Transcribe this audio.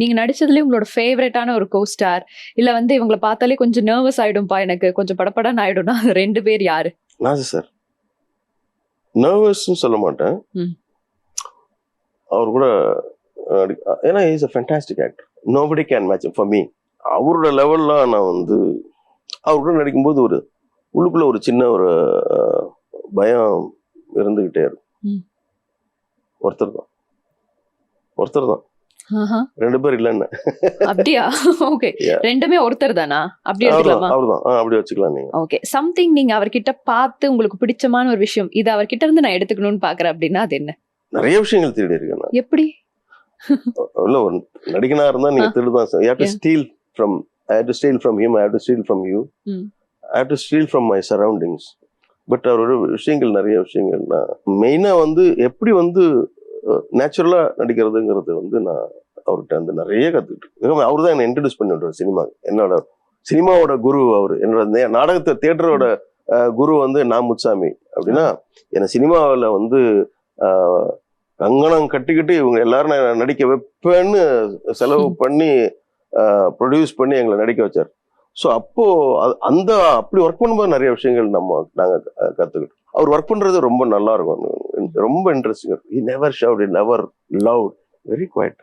நீங்க நடிச்சதுலயே உங்களோட ஃபேவரட்டான ஒரு கோ ஸ்டார் இல்ல வந்து இவங்களை பார்த்தாலே கொஞ்சம் நர்வஸ் ஆயிடும்பா எனக்கு. கொஞ்சம் படபடன்னு ஆயிடும்னா ரெண்டு பேர் யாரு? நாசு சார் நர்வஸ்ன்னு சொல்ல மாட்டேன். அவர் கூட ஏன்னா is a fantastic actor nobody can match for me அவரோட லெவல்லாம் நான் வந்து அவர் கூட நடிக்கும்போது ஒரு உள்ளுக்குள்ள ஒரு சின்ன ஒரு பயம் இருந்துகிட்டே இருக்கும். ஒருத்தர் தான். ஒருத்தர் தான். ரெண்டு பேர் இல்லைன்னு. அப்படியா? ஓகே. ரெண்டுமே ஒருத்தர் தானா? அப்படி எடுத்துக்கலாமா? அவர் தான். அப்படி வச்சுக்கலாம் நீங்க. ஓகே சம்திங் நீங்க அவர்கிட்ட பார்த்து உங்களுக்கு பிடிச்சமான ஒரு விஷயம் இது அவர்கிட்ட இருந்து நான் எடுத்துக்கணும்னு பாக்குறேன் அப்படின்னா அது என்ன? நிறைய விஷயங்கள் திருடி இருக்கேன் எப்படி? இல்ல ஒரு நடிகனா இருந்தா நீங்க. திருடுதான் you do Yeah. Steal from I have to steal from him I have to steal from you. I have to steal from my surroundings but அவரோட விஷயங்கள் நிறைய விஷயங்கள். நான் மெயினா வந்து எப்படி வந்து நேச்சுரலா நடிக்கிறதுங்கிறது வந்து நான் அவர்கிட்ட வந்து நிறைய கத்துக்கிட்டு அவர் தான் என்ன இன்ட்ரடியூஸ் பண்ணி விட்டார் சினிமா என்னோட சினிமாவோட குரு அவர். என்னோட நாடகத்தை தியேட்டரோட குரு வந்து நான் முச்சாமி அப்படின்னா என்னை சினிமாவில் வந்து கங்கணம் கட்டிக்கிட்டு இவங்க எல்லாரும் நான் நடிக்க வைப்பேன்னு செலவு பண்ணி ப்ரொடியூஸ் பண்ணி எங்களை நடிக்க வச்சார். ஸோ அப்போ அது- அந்த அப்படி ஒர்க் பண்ணும்போது நிறைய விஷயங்கள் நம்ம நாங்கள் கற்றுக்கிட்டோம் அவர் ஒர்க் பண்ணுறது ரொம்ப நல்லா இருக்கும். ரொம்ப interesting never shout never love very quiet